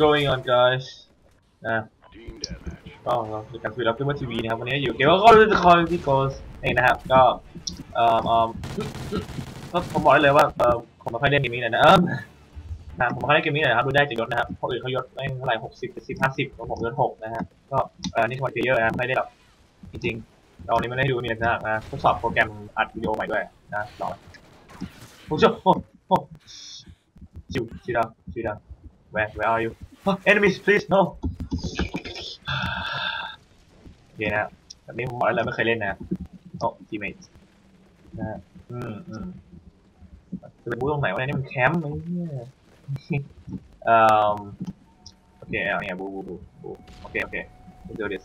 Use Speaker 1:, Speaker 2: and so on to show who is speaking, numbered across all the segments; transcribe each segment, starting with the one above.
Speaker 1: going on guys นะ
Speaker 2: Team deathmatch.
Speaker 1: ก็เราคือการคุยรับขึ้นมาทีวีนะครับวันนี้อยู่เกมก็รู้คอยที่โกสเองนะครับก็เอ่อเอ่อก็ผมบอกได้เลยว่าเออผมไม่ค่อยเล่นเกมนี้เลยนะเออนะผมไม่ค่อยเล่นเกมนี้เลยนะครับดูได้จากยศนะครับคนอื่นเขายศไม่เท่าไหร่หกสิบเจ็ดสิบห้าสิบของผมยศหกนะฮะก็เออนี่คือวันเพลเยอร์นะไม่ได้แบบจริงๆเราวันนี้ไม่ได้ดูมีอะไรนะนะทดสอบโปรแกรมอัดวิดีโอใหม่ด้วยนะลองโอ้โหโอ้โหชิวชิวดาวชิวดาว where where are you oh, enemies please no โอเคนะแบบนี้ผมบอกได้เลยไม่เคยเล่นนะโอ้ทีเมทนะฮะอืมอืมจะเป็นบูตรงไหนวะเนี่ยนี่มันแคมป์ไหมเนี่ยเอ่อโอเคเอาเนี่ยบูบูบูบูโอเคโอเคเดี๋ยวเดี๋ยว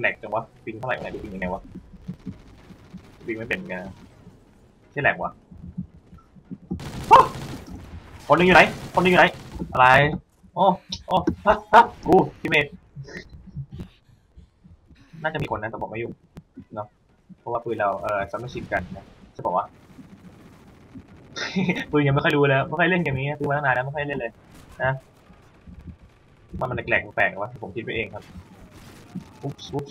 Speaker 1: แหลกจังวะปิงเท่าไหร่วะเนี่ยดูปิงยังไงวะปิงไม่เป็นไงใช่แหลกวะคนหนึงอยู่ไหนคนหนึงอยู่ไหน อะไร โอ้ โอ้ฮะฮะกูทีเมทน่าจะมีคนนะแต่ผมไม่ยุ่งเนาะ เพราะว่าปืนเรา เออซัมเมอร์ชิปกันนะจะบอกว่าปืนยังไม่ค่อยรู้เลยไม่ค่อยเล่นเกมนี้ปืนมาตั้งนานแล้วไม่ค่อยเล่นเลย นะมันมันแหลกแปลกวะผมคิดไปเองครับอุ๊บอุ๊บ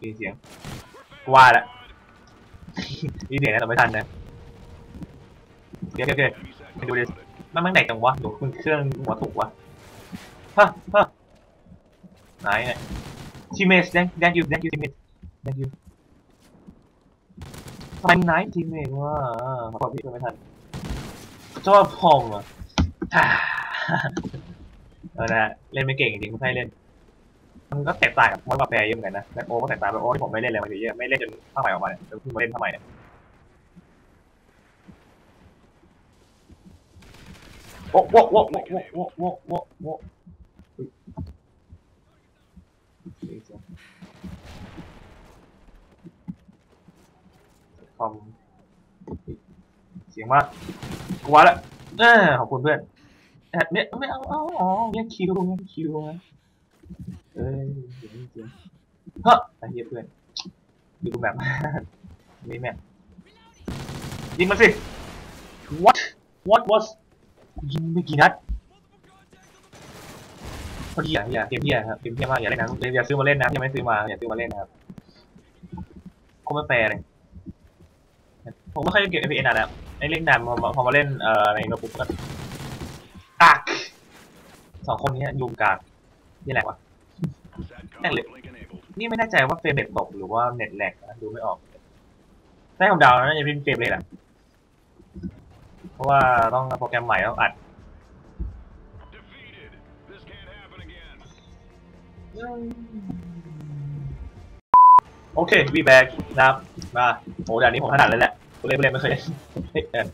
Speaker 1: มีเสียงว่าแหละมีเสียงนะแต่ไม่ทันนะโอเคโอเคไปดูดิ มันมันไหนจังวะหรือมันเครื่องหัวถูกวะฮะฮะไหนเนี่ยทีเมส thank thank you thank you ทีเมส thank you ทำไมไหนทีเมสวะขอพี่ก็ไม่ทันชอบพองอะฮ่าเออนะเล่นไม่เก่งจริงๆไม่ใช่เล่นมันก็แตกต่างกับมอสกับแพรเยอะเหมือนกันนะแบ็คโอก็แตกต่างแบบโอ้ที่ผมไม่เล่นเลยมาเยอะไม่เล่นจนผ้าใหม่ออกมาเนี่ยเพิ่งมาเล่นผ้าใหม่เนี่ย โอ้โว้โว้โว้โว้โว้โว้โว้อุ๊ยคอมเสียงมากกูว่าละเออขอบคุณเพื่อนแอบเนี่ยไม่เอาเอาอ๋อยังคิวยังคิวนะเอ้ยเสียงเสียงเฮ้ยไอ้เหี้ยเพื่อนดูกูแบบนี่แม่ยิงมันสิ what what was ยิงไม่กี่นัดพอดีอะอย่าเกมเพี้ยครับเกมเพี้ยมากอย่าเล่นนะอย่าซื้อมาเล่นนะยังไม่ซื้อมาอย่าซื้อมาเล่นนะครับคงไม่แฟร์เลยผมไม่คยเล่นเกม FPS นานแล้วไอ้เล่นนานพอพอมาเล่นเอ่อในโน้ตบุ๊กก็กากสองคนนี้ยุงกากนี่แหละวะ
Speaker 2: SATCOM
Speaker 1: Dang it.
Speaker 2: uplink enabled.
Speaker 1: นี่ไม่แน่ใจว่าเฟรมเรทตตกหรือว่าเน็ตแหลกนะดูไม่ออกได้ผมเดานะจะเป็นเฟรมเรทอะ เพราะว่าต้องโปรแกรมใหม่ต้องอัดโอเควีแบกนะครับมาโอ้ด่านนี้ผมถนัดเลยแหละกูเล่นไม่เล่นไม่เคยเล่นเฮ้ยเอ็น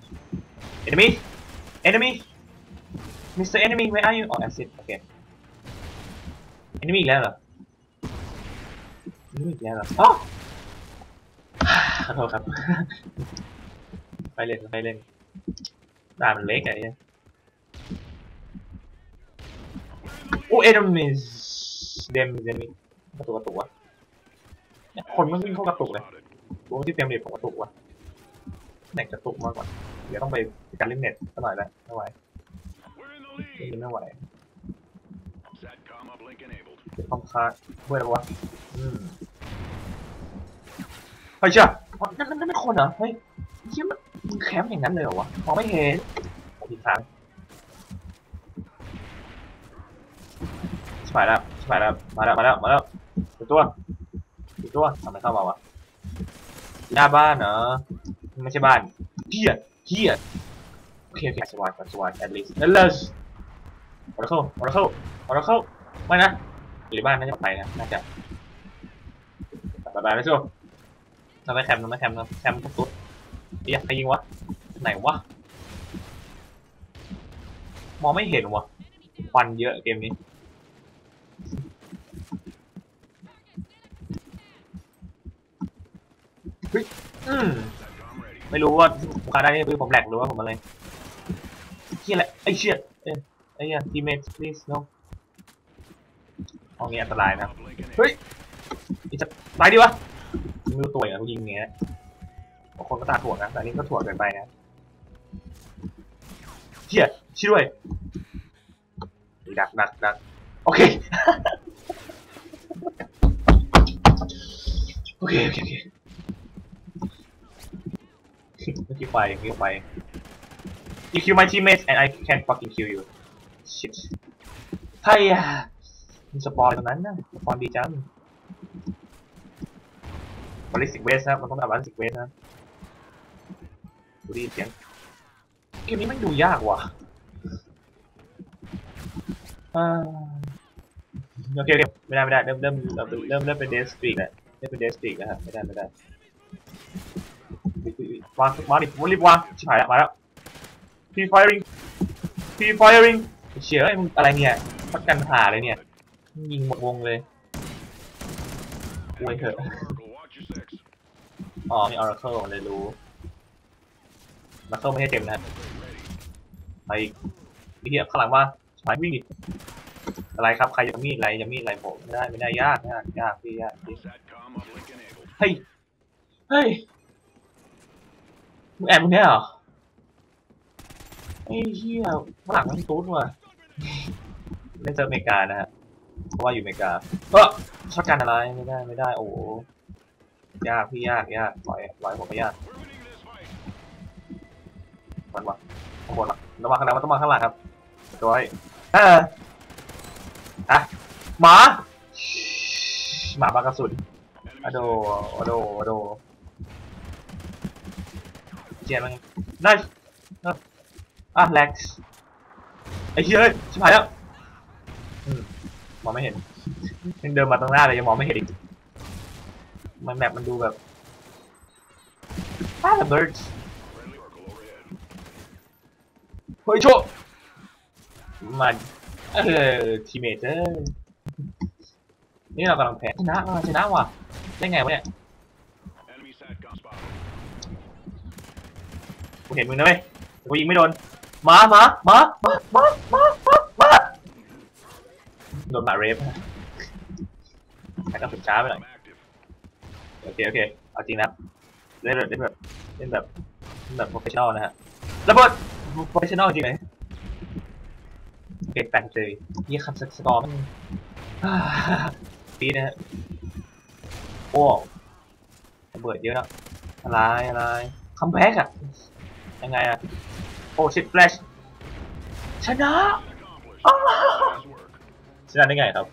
Speaker 1: enemy enemy Mr. enemy where are you อ๋อ exit โอเค enemy อีกแล้วเหรอ enemy อีกแล้วเหรออ๋อขอโทษครับ ไปเล่นไปเล่น ด่านมันเล็กไงเนี่ยโอ้ enemies them enemy กระตุกกระตุกวะเนี่ยคนมันวิ่งเข้ากระตุกเลย
Speaker 2: Spotted.
Speaker 1: รู้ที่เต็มเน็ตผมกระตุกว่ะเน็ตกระตุกมากกว่าเดี๋ยวต้องไปการเล่นเน็ตสักหน่อยแล้วไม่ไหว
Speaker 2: We're in the
Speaker 1: เล่น
Speaker 2: lead.
Speaker 1: ไม่ไหวเดี๋ยวต้องค้าเพื่ออะไรวะอืมเฮ้ยเชื่อนั่นนั่นไม่คนเหรอเฮ้ยเชื่อมัน มันแคมป์อย่างนั้นเลยเหรอวะมองไม่เห็นอ้ยค้างชิบายแล้วชิบายแล้วมาแล้ว มาแล้ว มาแล้วตัวตัวตัวตัวทำไมเข้ามาวะหน้าบ้านเหรอไม่ใช่บ้านเฮียเฮียโอเคโอเคสวายสวาย at least นั่นเลยออร์เคิลออร์เคิลออร์เคิลไม่นะหรือบ้านน่าจะไปนะน่าจะบายบายนะชูเราไมแคมป์เราไมแคมป์เราแคมป์ทุกตัว เฮียใครยิงวะ ไหนวะ มองไม่เห็นวะควันเยอะเกมนี้เฮ้ยอืมไม่รู้ว่าผมคาได้นี่คือผมแหลกหรือว่าผมอะไรเฮียแหละไอ้เชี่ยเอ้ยไอ้เหี้ย teammate please no ห้องนี้อันตรายนะ เฮ้ยจะตายดิวะไม่รู้ตัวอย่างกูยิงเงี้ย บางคนก็ตาถั่วนะแต่นี้ก็ถั่วเกินไปนะเฮียช่วยดักดักดักโอเคโอเคโอเคโอเคเมื่อกี้ไฟเมื่อกี้ไฟ You kill my teammates and I can fucking kill you shit ไพ่อะมีสปอยตรงนั้นนะสปอยดีจังบริสิกเวสนะมันต้องแบบบริสิกเวสนะ ดูดิเสียงเกมนี้มันดูยากว่ะอ่าโอเคโอเคไม่ได้ไม่ได้เริ่มเริ่มเริ่มเริ่มเริ่มเป็นเดสติกแล้วเริ่มเป็นเดสติกแล้วครับไม่ได้ไม่ได้อุ๊ยอุ๊ยอุ๊ยวางวางดิรีบวางชิบหายแล้วมาแล้วพีไฟริงพีไฟริงเชี่ยไอ้มึงอะไรเนี่ยพักกันหาเลยเนี่ยมึงยิงหมดวงเลยอวยเถอะ
Speaker 2: Oracle, watch your six.
Speaker 1: อ๋อมี Oracle เลยรู้ Oracle ไม่ให้เต็มนะไปอีกพี่เทียบข้างหลังว่าหมายวิ่งดิอะไรครับใครจะมีดอะไรจะมีดอะไรผมไม่ได้ไม่ได้ยากยากยากพี่ยากเฮ้ยเฮ้ยมึงแอบมึงเนี่ยเหรอไอ้เหี้ยฝรั่งมันตุ๊ดว่ะเล่นเจออเมริกานะฮะเพราะว่าอยู่อเมริกาเออช็อตกันอะไรไม่ได้ไม่ได้โอ้ยากพี่ยากยากปล่อยปล่อยผมไม่ยาก มันวะข้างบนละระวังข้างหลังมันต้องมาข้างหลังครับตัวไอ้เอออะหมาหมาบากระสุน
Speaker 2: Enemy
Speaker 1: อะโด
Speaker 2: sighted.
Speaker 1: อะโดอะโดเจียนมันได้อะแล็กซ์ไอ้เหี้ยเอ้ยชิบหายแล้วอืมมองไม่เห็นยังเดินมาตรงหน้าเลยยังมองไม่เห็นอีกมันแมปมันดูแบบป้า เฮ้ยโชมันเออทีเมทเออนี่เรากำลังแพ้ชนะชนะว่ะได้ไงวะเนี่ยกูเห็นมึงนะเว้ยกูยิงไม่โดนมามามามามามามาโดนหมาเรฟแต่ก็ฝึกช้าไปหน่อยโอเคโอเคเอาจริงนะเล่นแบบเล่นแบบเล่นแบบเล่นแบบโปรเฟชชั่นอลนะฮะระเบิด โปรเฟชชั่นอลจริงไหมเก็บแปลงเลยยี่คับสกอร์มันปีนะฮะโอ้ระเบิดเยอะอะไรอะไรคัมแบ็กอะยังไงอะโอ้ชิปแฟลชชนะชนะได้ไงครับ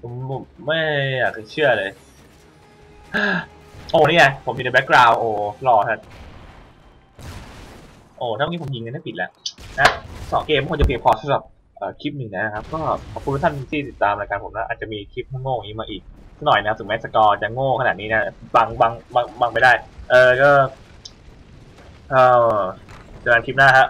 Speaker 1: ผมผมไม่อยากจะเชื่อเลย โอ้นี่ไงผมอยู่ในแบ็กกราวด์โอ้หล่อทัด โอ้ถ้าเมื่อกี้ผมยิงกันได้ผิดแล้วนะสองเกมคงจะเพียงพอสำหรับคลิปหนึ่งนะครับ ก็ขอบคุณทุกท่านที่ติดตามรายการผมนะอาจจะมีคลิปโง่ๆอย่างนี้มาอีกสักหน่อยนะถึงแม้สกอร์จะโง่ขนาดนี้นะบังบังบังบังไม่ได้ เออก็เออเจอกันคลิปหน้าครับ